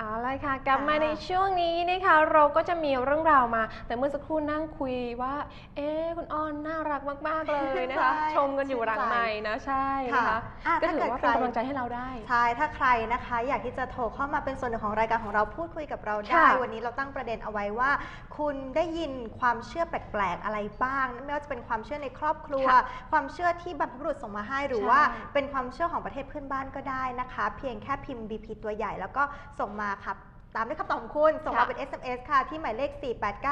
เอาละค่ะกลับมาค่ะในช่วงนี้นะคะเราก็จะมีเรื่องราวมา แต่เมื่อสักครู่นั่งคุยว่า เอ๊ะคุณอ้อนน่ารักมากๆเลยนะคะใช่ชมกันอยู่หลังใหม่นะใช่นะคะอะก็ถ้าถือเกิดว่าใคเป็นรกำลังใจให้เราได้ใช่ถ้าใครนะคะ อยากที่จะโทรเข้ามาเป็นส่วนหนึ่งของรายการของเราพูดคุยกับเราได้ค่ะวันนี้เราตั้งประเด็นเอาไว้ว่า คุณได้ยินความเชื่อแปลกๆอะไรบ้างไม่ว่าจะเป็นความเชื่อในครอบครัวค่ะความเชื่อที่บรรพบุรุษส่งมาให้หรือใช่ว่าเป็นความเชื่อของประเทศเพื่อนบ้านก็ได้นะคะ เพียงแค่พิมพ์ BP ตัวใหญ่แล้วก็ส่งมาครับตามด้วยคำตอบของคุณ ส่งมาค่ะเป็น SMS ค่ะ ที่หมายเลข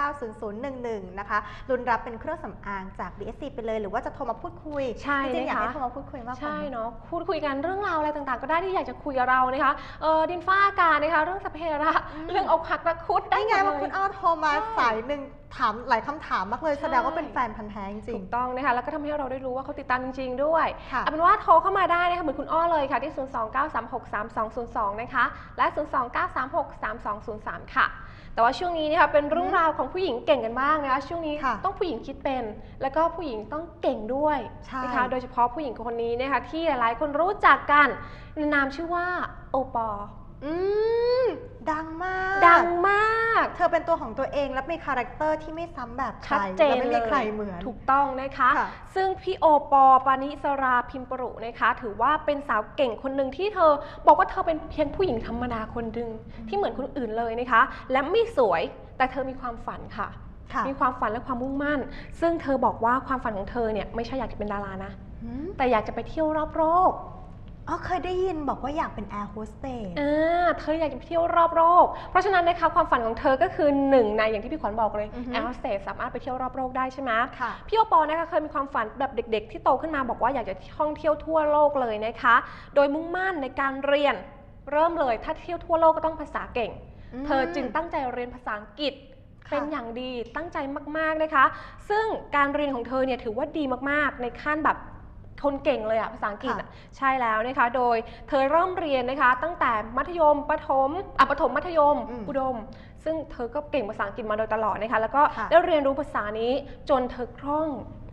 4890011 นะคะรุนรับเป็นเครื่องสำอางจาก BSC ไปเลย หรือว่าจะโทรมาพูดคุย ใช่จริงๆอยากนะคะให้โทรมาพูดคุยมากกว่าใช่นี้เนาะพูดคุยกันเรื่องราวอะไรต่างๆ ก็ได้ที่อยากจะคุยกับเรานะคะเออดินฟ้าอากาศนะคะ เรื่องสพเพระอืมเรื่องอกหักรักคุดได้นี่ไงหมว่าดคุณเลยอ้อโทรมาใช่สายหนึ่งถามหลายคำถามมากเลยใช่แสดงว่าเป็นแฟนพันธ์แท้จริถูงกต้องนะคะแล้วก็ทำให้เราได้รู้ว่าเขาติดตามจริง ๆ ด้วยค่ะเอาเป็นว่าโทรเข้ามาได้นะคะเหมือนคุณอ้อเลยค่ะที่ 029363202 นะคะ และ 029363203 ค่ะ แต่ว่าช่วงนี้นะคะเป็นเรื่องราวของผู้หญิงเก่งกันบ้างนะคะช่วงนี้ค่ะต้องผู้หญิงคิดเป็น แล้วก็ผู้หญิงต้องเก่งด้วยใช่นะคะโดยเฉพาะผู้หญิงคนนี้นะคะที่หลายๆคนรู้จักกันในนามชื่อว่าโอปอล์ อืมดังมาก ดังมาก เธอเป็นตัวของตัวเองและมีคาแรคเตอร์ที่ไม่ซ้ำแบบใครชัดเจนและไม่เลมียใครเหมือน ถูกต้องนะคะ ค่ะ ซึ่งพี่โอปอปานิสราพิมปรุนะคะ ถือว่าเป็นสาวเก่งคนหนึ่งที่เธอ บอกว่าเธอเป็นเพียงผู้หญิงธรรมดาคนหนึ่งที่เหมือนคนอื่นเลยนะคะ และไม่สวยแต่เธอมีความฝันค่ะ ค่ะมีความฝันและความมุ่งมั่น ซึ่งเธอบอกว่าความฝันของเธอเนี่ยไม่ใช่อยากจะเป็นดารานะหืมแต่อยากจะไปเที่ยวรอบโลก อ๋อเคยได้ยินบอกว่าอยากเป็นแอร์โฮสเตสอ่าเธออยากจะไปเที่ยวรอบโลก เพราะฉะนั้นนะคะความฝันของเธอก็คือหนึ่งในอย่างที่พี่ขวัญบอกเลยอือฮึแอร์โฮสเตสสามารถไปเที่ยวรอบโลกได้ใช่ไหมค่ะพี่โอปอล์นะคะเคยมีความฝันแบบเด็ก ๆ ที่โตขึ้นมาบอกว่าอยากจะท่องเที่ยวทั่วโลกเลยนะคะ โดยมุ่งมั่นในการเรียนเริ่มเลยถ้าเที่ยวทั่วโลกก็ต้องภาษาเก่งอืมเธอจึงตั้งใจเรียนภาษาอังกฤษค่ะเป็นอย่างดีตั้งใจมากๆนะคะ ซึ่งการเรียนของเธอเนี่ยถือว่าดีมากๆ ในขั้นแบบ คนเก่งเลยอะภาษาอังกฤษอะใช่แล้วนะคะ โดยเธอเริ่มเรียนนะคะ ตั้งแต่มัธยมประถมอะประถมมัธยมอืมอุดม ซึ่งเธอก็เก่งภาษาอังกฤษมาโดยตลอดนะคะ แล้วก็ค่ะ ได้เรียนรู้ภาษานี้จนเธอคล่อง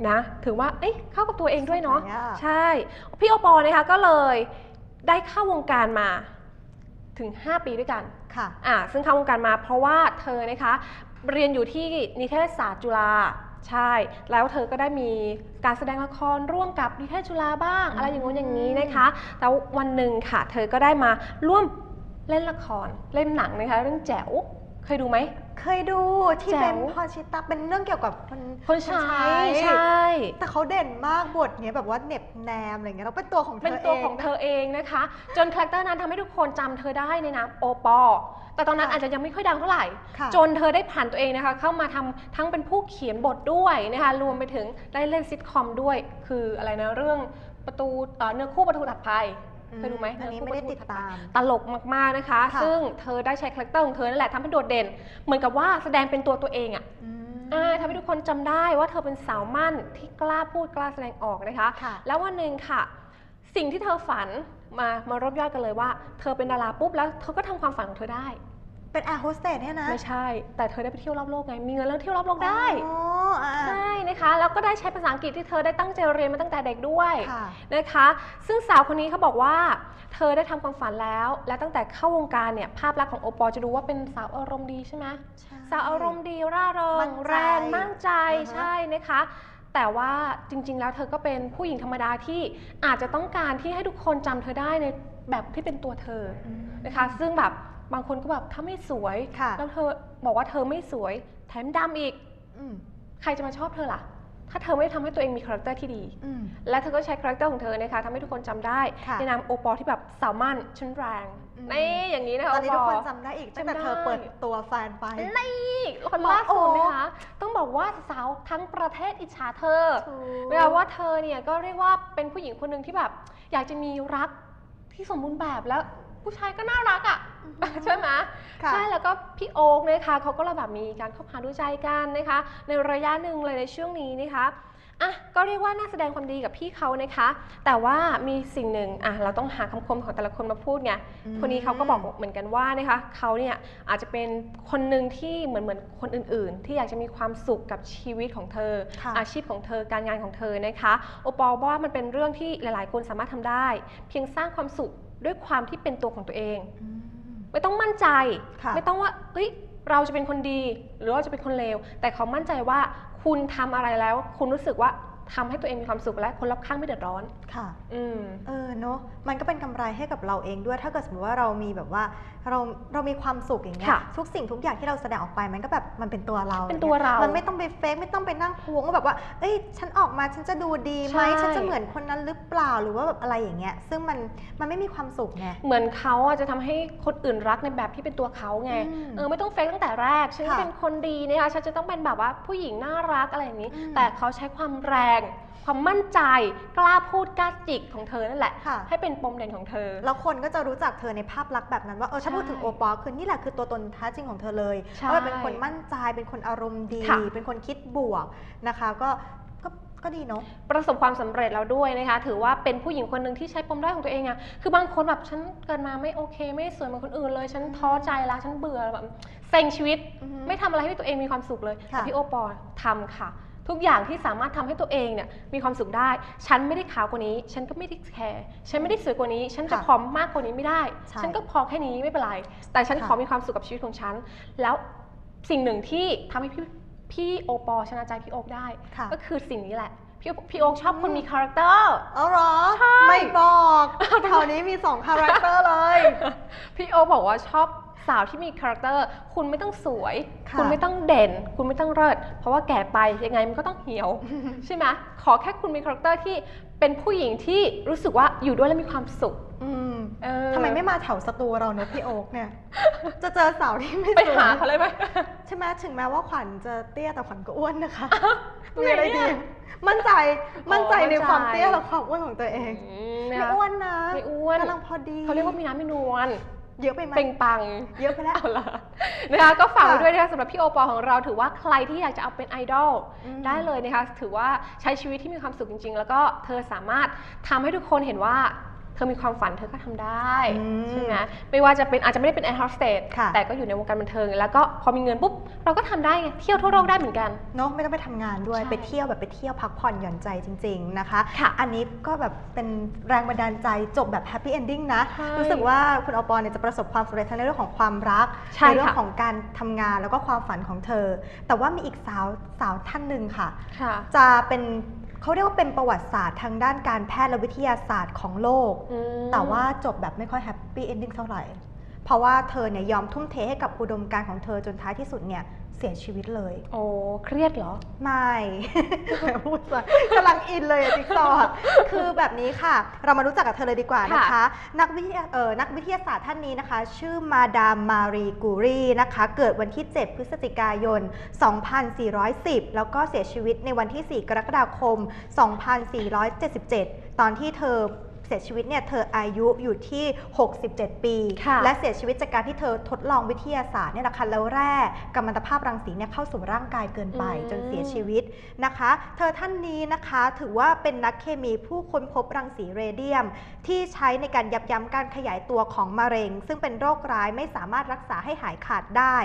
นะ ถือว่าเอ้ยเข้ากับตัวเองด้วยเนาะสวยอะใช่ พี่โอปอล์นะคะก็เลยได้เข้าวงการมาถึง 5 ปีด้วยกัน ค่ะ อ่าซึ่งเข้าวงการมาเพราะว่าเธอนะคะ เรียนอยู่ที่นิเทศศาสตร์จุฬา ใช่ แล้วเธอก็ได้มีการแสดงละครร่วมกับนิเทศจุฬาบ้าง อะไรอย่างงู้นอย่างนี้นะคะ แต่วันหนึ่งค่ะ เธอก็ได้มาร่วมเล่นละครเล่นหนังนะคะ เรื่องแจ๋วเคยดูไหม เคยดูที่แจ๋ว เป็นพอชิตาเป็นเรื่องเกี่ยวกับคนคนใช้ใช้ใช่ แต่เขาเด่นมากบทเนี้ยแบบว่าเหน็บแนมอะไรเงี้ยเราเป็นตัวของเธอเป็นตัวเของเธอเองนะคะ จนคาแรคเตอร์นั้นทำให้ทุกคนจำเธอได้ในนามโอปอล์แต่ตอนนั้นค่ะอาจจะยังไม่ค่อยดังเท่าไหร่ ค่ะ จนเธอได้ผ่านตัวเองนะคะ เข้ามาทำทั้งเป็นผู้เขียนบทด้วยนะคะ รวมไปถึงได้เล่นซิทคอมด้วย คืออะไรนะเรื่องประตูเอ่อเนื้อคู่ประตูถัดไป เคยดูไหมอันนี้เคู่ไม่ได้ประติดถัปตาม ตลกมากๆนะคะค่ะซึ่งเธอได้ใช้คาแรคเตอร์ของเธอนั่นแหละทำให้โดดเด่น เหมือนกับว่าแสดงเป็นตัวตัวเองอะอืมอ่าทำให้ทุกคนจำได้ว่าเธอเป็นสาวมั่นที่กล้าพูดกล้าแสดงออกนะคะค่ะแล้ววันหนึ่งค่ะ สิ่งที่เธอฝันมามารบย่อยกันเลยว่า เธอเป็นดาราปุ๊บแล้วเธอก็ทำความฝันของเธอได้ เป็นแอร์โฮสเตสเนี่ยนะไม่ใช่ แต่เธอได้ไปเที่ยวรอบโลกไง มีเงินแล้วเที่ยวรอบโลกได้อ๋ออ่า ใช่นะคะ แล้วก็ได้ใช้ภาษาอังกฤษที่เธอได้ตั้งใจเรียนมาตั้งแต่เด็กด้วยค่ะ นะคะ ซึ่งสาวคนนี้เขาบอกว่า เธอได้ทำความฝันแล้ว และตั้งแต่เข้าวงการเนี่ยภาพลักษณ์ของโอปอล์จะดูว่าเป็นสาวอารมณ์ดีใช่ไหม ใช่ สาวอารมณ์ดีร่าเริมั่งนใจแรงมั่นใจอ่าฮะ ใช่นะคะ แต่ว่าจริง ๆ แล้วเธอก็เป็นผู้หญิงธรรมดาที่อาจจะต้องการที่ให้ทุกคนจำเธอได้ในแบบที่เป็นตัวเธออืม นะคะ ซึ่งแบบ บางคนก็แบบถ้าไม่สวย ค่ะ แล้วเธอบอกว่าเธอไม่สวย แถมดำอีก อืมใครจะมาชอบเธอล่ะ ถ้าเธอไม่ทำให้ตัวเองมีคาแรคเตอร์ที่ดี อืม และเธอก็ใช้คาแรคเตอร์ของเธอนะคะทำให้ทุกคนจำได้ ค่ะในนามโอปอล์ที่แบบสาวมั่นชั้นแรงอืม นี่อย่างนี้นะคะตอนนี้ทุกโปคอนล์จำได้อีกตั้งแต่จำได้ เธอเปิดตัวแฟนไป นี่คนหมอล่าสุดโอ๊นะคะ ต้องบอกว่าสาวทั้งประเทศอิจฉาเธอถูกเวลาว่าเธอเนี่ยก็เรียกว่าเป็นผู้หญิงคนหนึ่งที่แบบ อยากจะมีรักที่สมบูรณ์แบบแล้ว ผู้ชายก็น่ารักอะใช่ไหมค่ะใช่แล้วก็พี่โอ๊กนะคะเขาก็เลยแบบมีการคบหาดูใจกันนะคะ ในระยะหนึ่งเลยในช่วงนี้นะคะอะก็เรียกว่าน่าแสดงความดีกับพี่เขานะคะ แต่ว่ามีสิ่งหนึ่งอะเราต้องหาคำคมของแต่ละคนมาพูดไงอืมคนนี้เขาก็บอกเหมือนกันว่านะคะเขาเนี่ยอาจจะเป็นคนหนึ่งที่เหมือนเหมือนคนอื่น ๆ ที่อยากจะมีความสุขกับชีวิตของเธอค่ะอาชีพของเธอการงานของเธอนะคะ โอปอลว่ามันเป็นเรื่องที่หลาย ๆ คนสามารถทำได้ เพียงสร้างความสุข ด้วยความที่เป็นตัวของตัวเองอืมไม่ต้องมั่นใจค่ะไม่ต้องว่าเฮ้ยเราจะเป็นคนดี หรือเราจะเป็นคนเลวแต่เขามั่นใจว่าคุณทำอะไรแล้ว คุณรู้สึกว่า ทำให้ตัวเองมีความสุขและคนรอบข้างไม่เดือดร้อนค่ะ อืมเออเนอะมันก็เป็นกำไรให้กับเราเองด้วย ถ้าเกิดสมมติว่าเรามีแบบว่าเราเรามีความสุขอย่างเงี้ยค่ะทุกสิ่งทุกอย่างที่เราแสดงออกไปมันก็แบบมันเป็นตัวเราเป็นตัวเรา มันไม่ต้องไปเฟกไม่ต้องไปนั่งพวงว่าแบบว่าเอ้ยฉันออกมาฉันจะดูดีไหมใช่ฉันจะเหมือนคนนั้นหรือเปล่าหรือว่าแบบอะไรอย่างเงี้ยซึ่งมันมันไม่มีความสุขไงเหมือนเขาอะจะทำให้คนอื่นรักในแบบที่เป็นตัวเขาไงอืมเออไม่ต้องเฟกตั้งแต่แรกฉันค่ะเป็นคนดีนะคะฉันจะต้องเป็นแบบว่าผู้หญิงน่ารักอะไรอย่างนี้อืมแต่เขาใช้ความแรงความมั่นใจกล้าพูดกล้าจิกของเธอนั่นแหละ ค่ะ ให้เป็นปมเด่นของเธอ แล้วคนก็จะรู้จักเธอในภาพลักษณ์แบบนั้นว่าเออถ้าใช่พูดถึงโอปอลคือนี่แหละคือตัวตนแท้จริงของเธอเลยใช่ว่าเป็นคนมั่นใจเป็นคนอารมณ์ดี ค่ะ เป็นคนคิดบวกนะคะ ก็ก็ก็ดีเนาะ ประสบความสำเร็จแล้วด้วยนะคะ ถือว่าเป็นผู้หญิงคนหนึ่งที่ใช้ปมด้อยของตัวเองอะคือบางคนแบบฉันเกิดมาไม่โอเค ไม่สวยเหมือนคนอื่นเลย ฉันท้อใจแล้วฉันเบื่อแบบเซ็งชีวิต อือฮึไม่ทำอะไรให้ตัวเองมีความสุขเลยค่ะ แต่พี่โอปอล์ทำค่ะ ทุกอย่างที่สามารถทำให้ตัวเองเนี่ยมีความสุขได้ ฉันไม่ได้ขาวกว่านี้ ฉันก็ไม่ได้แคร์ ฉันไม่ได้สวยกว่านี้ ฉันจะค่ะผอมมากกว่านี้ไม่ได้ใช่ฉันก็พอแค่นี้ไม่เป็นไร แต่ฉันค่ะขอมีความสุขกับชีวิตของฉัน แล้วสิ่งหนึ่งที่ทำให้พี่พี่โอปอล์ชนะใจพี่โอ๊คได้ค่ะก็คือสิ่งนี้แหละ พี่พี่โอ๊คชอบคนอืมมีคาแรคเตอร์เอาเหรอใช่ไม่บอกแถวนี้มี2คาแรคเตอร์เลย พี่โอ๊คบอกว่าชอบ สาวที่มีคาแรคเตอร์คุณไม่ต้องสวย ค่ะคุณไม่ต้องเด่น คุณไม่ต้องเลิศเพราะว่าแก่ไปยังไงมันก็ต้องเหี่ยว ใช่ไหมขอแค่คุณมีคาแรคเตอร์ที่เป็นผู้หญิงที่รู้สึกว่าอยู่ด้วยแล้วมีความสุขอืมเออทำไมไม่มาแถวสตูเราเนอะพี่โอ๊กเนี่ย จะเจอสาวที่ไม่ไปสวยหาเขาเลยไหม ใช่ไหมถึงแม้ว่าขวัญจะเตี้ยแต่ขวัญก็อ้วนนะคะทำไมมีอะไรเนี่ดียมั่นใจมั่นใจอ๋อในความมั่นใจเตี้ยและความอ้วนของตัวเองอืมไม่นะคะอ้วนนะไม่อ้วน กำลังพอดีเขาเรียกว่ามีน้ำมีนวล เยอะไปไหม เปล่งปลังเยอะไปแล้ว เอาละนะคะก็ฝากไว้ค่ะด้วยนะคะสำหรับพี่โอปอลของเราถือว่าใครที่อยากจะเอาเป็นไอดอลอืม ได้เลยนะคะถือว่าใช้ชีวิตที่มีความสุขจริง ๆ แล้วก็เธอสามารถทำให้ทุกคนเห็นว่า เธอมีความฝันเธอก็ทำได้อืมใช่ไหมไม่ว่าจะเป็นอาจจะไม่ได้เป็นแอร์โฮสเตสค่ะแต่ก็อยู่ในวงการบันเทิง แล้วก็พอมีเงินปุ๊บ เราก็ทำได้ไงเที่ยวทั่วโลกได้เหมือนกันเนาะไม่ต้องไปทำงานด้วยใช่ไปเที่ยวแบบไปเที่ยวพักผ่อนหย่อนใจจริง ๆนะคะค่ะอันนี้ก็แบบเป็นแรงบันดาลใจจบแบบแฮปปี้เอนดิ้งนะใช่รู้สึกว่าคุณอปอเนี่ยจะประสบความสำเร็จทั้งในเรื่องของความรักใช่เรื่องค่ะของการทำงานแล้วก็ความฝันของเธอ แต่ว่ามีอีกสาวสาวท่านหนึ่งค่ะค่ะจะเป็น เขาเรียกว่าเป็นประวัติศาสตร์ทางด้านการแพทย์และวิทยาศาสตร์ของโลกอืมแต่ว่าจบแบบไม่ค่อยแฮปปี้เอนดิ้งเท่าไหร่ เพราะว่าเธอเนี่ยยอมทุ่มเทให้กับอุดมการณ์ของเธอจนท้ายที่สุดเนี่ยเสียชีวิตเลย โอ้เครียดเหรอ ไม่แหมพูดซะกำลังอินเลยอะจิ๊กซอว์อะคือแบบนี้ค่ะ เรามารู้จักกับเธอเลยดีกว่านะคะค่ะนักวิทยาเอ่อนักวิทยาศาสตร์ท่านนี้นะคะ ชื่อมาดามมารีกูรีนะคะ เกิดวันที่ 7 พฤศจิกายน 2410 แล้วก็เสียชีวิตในวันที่ 4 กรกฎาคม 2477 ตอนที่เธอ เสียชีวิตเนี่ยเธออายุอยู่ที่ 67 ปีค่ะและเสียชีวิตจากการที่เธอทดลองวิทยาศาสตร์เนี่ยแหละค่ะแล้วแร่กัมมันตภาพรังสีเนี่ยเข้าสู่ร่างกายเกินไปอืมจนเสียชีวิตนะคะ เธอท่านนี้นะคะถือว่าเป็นนักเคมีผู้ค้นพบรังสีเรเดียม ที่ใช้ในการยับยั้งการขยายตัวของมะเร็ง ซึ่งเป็นโรคร้ายไม่สามารถรักษาให้หายขาดได้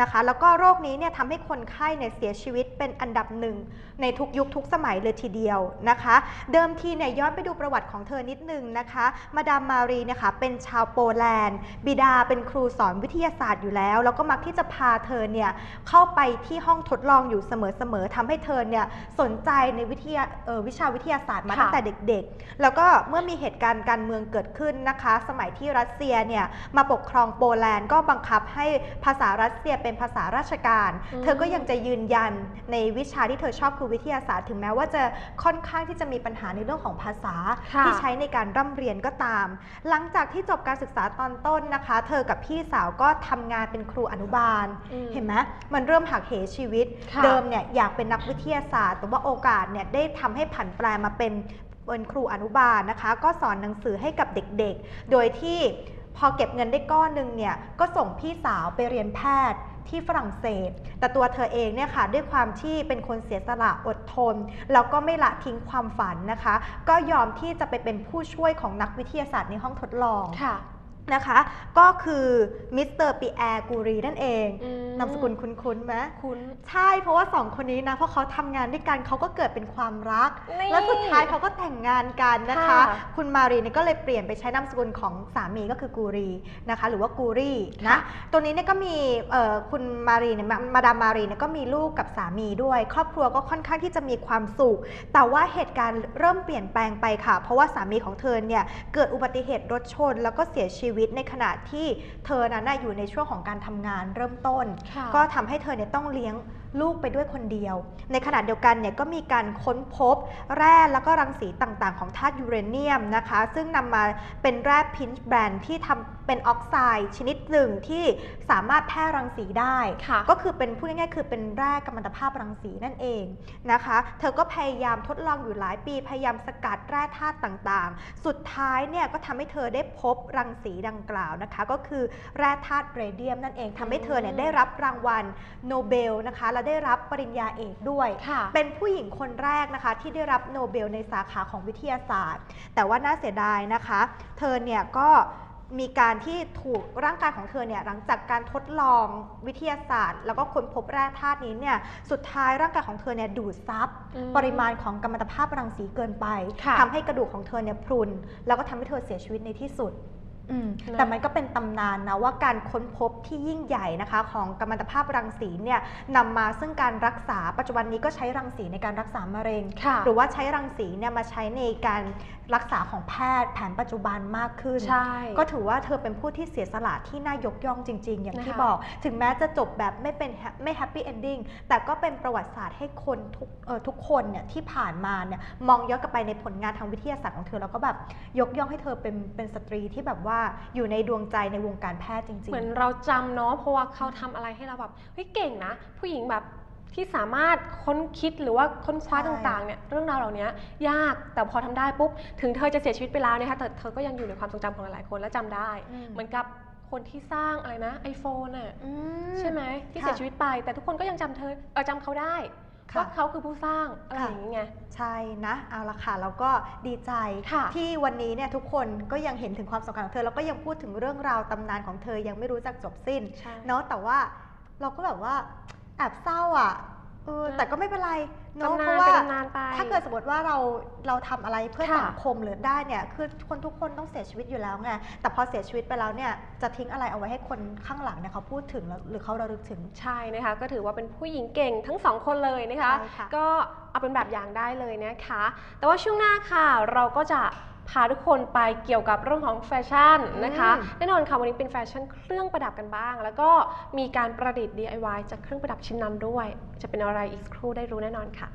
นะคะ แล้วก็โรคนี้เนี่ยทำให้คนไข้เนี่ยเสียชีวิตเป็นอันดับหนึ่งในทุกยุคทุกสมัยเลยทีเดียวนะคะ เดิมทีเนี่ยย้อนไปดูประวัติของเธอนิดนึงนะคะ มาดามมารีเนี่ยค่ะเป็นชาวโปแลนด์ บิดาเป็นครูสอนวิทยาศาสตร์อยู่แล้ว แล้วก็มักที่จะพาเธอเนี่ยเข้าไปที่ห้องทดลองอยู่เสมอๆทำให้เธอเนี่ยสนใจในวิทยาเอ่อวิชาวิทยาศาสตร์มาค่ะตั้งแต่เด็กๆ แล้วก็เมื่อมีเหตุการณ์การเมืองเกิดขึ้นนะคะ สมัยที่รัสเซียเนี่ยมาปกครองโปแลนด์ก็บังคับให้ภาษารัสเซียเป็นภาษาราชการอืมเธอก็ยังจะยืนยันในวิชาที่เธอชอบคือวิทยาศาสตร์ ถึงแม้ว่าจะค่อนข้างที่จะมีปัญหาในเรื่องของภาษาค่ะที่ใช้ในการร่ำเรียนก็ตาม หลังจากที่จบการศึกษาตอนต้นนะคะ เธอกับพี่สาวก็ทำงานเป็นครูอนุบาลอืมเห็นไหมมันเริ่มหักเหชีวิตค่ะเดิมเนี่ยอยากเป็นนักวิทยาศาสตร์ แต่ว่าโอกาสเนี่ยได้ทำให้ผันแปรมาเป็นเป็นครูอนุบาลนะคะ ก็สอนหนังสือให้กับเด็กๆ โดยที่พอเก็บเงินได้ก้อนหนึ่งเนี่ยก็ส่งพี่สาวไปเรียนแพทย์ ที่ฝรั่งเศส แต่ตัวเธอเองเนี่ยค่ะด้วยความที่เป็นคนเสียสละอดทน แล้วก็ไม่ละทิ้งความฝันนะคะ ก็ยอมที่จะไปเป็นผู้ช่วยของนักวิทยาศาสตร์ในห้องทดลองค่ะ นะคะ ก็คือมิสเตอร์ปีแอร์กูรีนั่นเองอืม นามสกุลคุ้นๆไหมคุณใช่เพราะว่าสองคนนี้นะเพราะเขาทำงานด้วยกันเขาก็เกิดเป็นความรัก นี่ แล้วสุดท้ายเขาก็แต่งงานกันนะคะ ค่ะคุณมารีเนี่ยก็เลยเปลี่ยนไปใช้นามสกุลของสามีก็คือกูรีนะคะ หรือว่ากูรีนะตัวนี้เนี่ยก็มีเอ่อคุณมารีเนี่ยมามาดามมารีเนี่ยก็มีลูกกับสามีด้วย ครอบครัวก็ค่อนข้างที่จะมีความสุข แต่ว่าเหตุการณ์เริ่มเปลี่ยนแปลงไปค่ะ เพราะว่าสามีของเธอเนี่ยเกิดอุบัติเหตุรถชน แล้วก็เสียชีวิตในขณะที่เธอนั้นน่ะอยู่ในช่วงของการทำงานเริ่มต้นค่ะก็ทำให้เธอเนี่ยต้องเลี้ยง ลูกไปด้วยคนเดียว ในขณะเดียวกันเนี่ยก็มีการค้นพบแร่แล้วก็รังสีต่างๆ ของธาตุยูเรเนียมนะคะ ซึ่งนำมาเป็นแร่พินช์แบรนด์ที่ทำเป็นออกไซด์ชนิดหนึ่งที่สามารถแพร่รังสีได้ค่ะก็คือเป็นพูดง่ายๆคือเป็นแร่กัมมันตภาพรังสีนั่นเองนะคะ เธอก็พยายามทดลองอยู่หลายปีพยายามสกัดแร่ธาตุต่างๆ สุดท้ายเนี่ยก็ทำให้เธอได้พบรังสีดังกล่าวนะคะ ก็คือแร่ธาตุเรเดียมนั่นเองทำให้เธอเนี่ยได้รับรางวัลโนเบลนะคะและได้รับปริญญาเอกด้วยค่ะเป็นผู้หญิงคนแรกนะคะที่ได้รับโนเบลในสาขาของวิทยาศาสตร์ แต่ว่าน่าเสียดายนะคะ เธอเนี่ยก็มีการที่ถูกร่างกายของเธอเนี่ยหลังจากการทดลองวิทยาศาสตร์ แล้วก็ค้นพบแร่ธาตุนี้เนี่ยสุดท้ายร่างกายของเธอเนี่ยดูดซับอืมปริมาณของกัมมันตภาพรังสีเกินไปค่ะทำให้กระดูกของเธอเนี่ยพรุน แล้วก็ทำให้เธอเสียชีวิตในที่สุดอืมนะ แต่มันก็เป็นตำนานนะว่าการค้นพบที่ยิ่งใหญ่นะคะ ของกัมมันตภาพรังสีเนี่ยนำมาซึ่งการรักษาปัจจุบันนี้ก็ใช้รังสีในการรักษามะเร็งค่ะหรือว่าใช้รังสีเนี่ยมาใช้ในการรักษาของแพทย์แผนปัจจุบันมากขึ้นใช่ก็ถือว่าเธอเป็นผู้ที่เสียสละที่น่ายกย่องจริง ๆ อย่างที่นะคะบอก ถึงแม้จะจบแบบไม่เป็น ha- ไม่แฮปปี้เอนดิ้งแต่ก็เป็นประวัติศาสตร์ให้คนทุกเอ่อทุกคนเนี่ยที่ผ่านมาเนี่ยมองย้อนกลับไปในผลงานทางวิทยาศาสตร์ของเธอแล้วก็แบบยกย่องให้เธอเป็นเป็นสตรีที่แบบว่าอยู่ในดวงใจในวงการแพทย์จริงเหมือนเราจำเนาะเพราะว่าเขาทำอะไรให้เราแบบเฮ้ยเก่งนะ ผู้หญิงแบบที่สามารถค้นคิดหรือว่าค้นคว้าใช่ต่างๆเนี่ยเรื่องราวเหล่านี้ยากแต่พอทำได้ปุ๊บ ถึงเธอจะเสียชีวิตไปแล้วนะคะแต่เธอก็ยังอยู่ในความทรงจำของหลายๆคนและจำได้อืมเหมือนกับคนที่สร้างอะไรนะไอโฟนอะอืใช่ไหมที่เสียชีวิตไป แต่ทุกคนก็ยังจำเธอเออจำเขาได้ค่ะ ว่าเขาคือผู้สร้างอะไรค่ะอย่างนี้ไงใช่นะเอาละค่ะแล้วก็ดีใจค่ะที่วันนี้เนี่ยทุกคนก็ยังเห็นถึงความสำคัญของเธอแล้วก็ยังพูดถึงเรื่องราวตำนานของเธอยังไม่รู้จักจบสิ้นใช่เนาะแต่ว่าเราก็แบบว่าแอบเศร้าอะ เออนะแต่ก็ไม่เป็นไรเนาะตำเพนานราะว่าเป็นตำนานไปถ้าเกิดสมมติว่าเราเราทำอะไรเพื่อค่ะสังคมหรือได้เนี่ยคือคนทุกคนต้องเสียชีวิตอยู่แล้วไงแต่พอเสียชีวิตไปแล้วเนี่ยจะทิ้งอะไรเอาไว้ให้คนข้างหลังเนี่ยเขาพูดถึงแล้วหรือเขาระลึกถึงใช่นะคะก็ถือว่าเป็นผู้หญิงเก่งทั้งสองคนเลยนะคะใช่ค่ะก็เอาเป็นแบบอย่างได้เลยนะคะ แต่ว่าช่วงหน้าค่ะเราก็จะ พาทุกคนไปเกี่ยวกับเรื่องของแฟชั่นนะคะอืม แน่นอนค่ะวันนี้เป็นแฟชั่นเครื่องประดับกันบ้าง แล้วก็มีการประดิษฐ์ DIY จากเครื่องประดับชิ้นนั้นด้วย จะเป็นอะไรอีกสักครู่ได้รู้แน่นอนค่ะ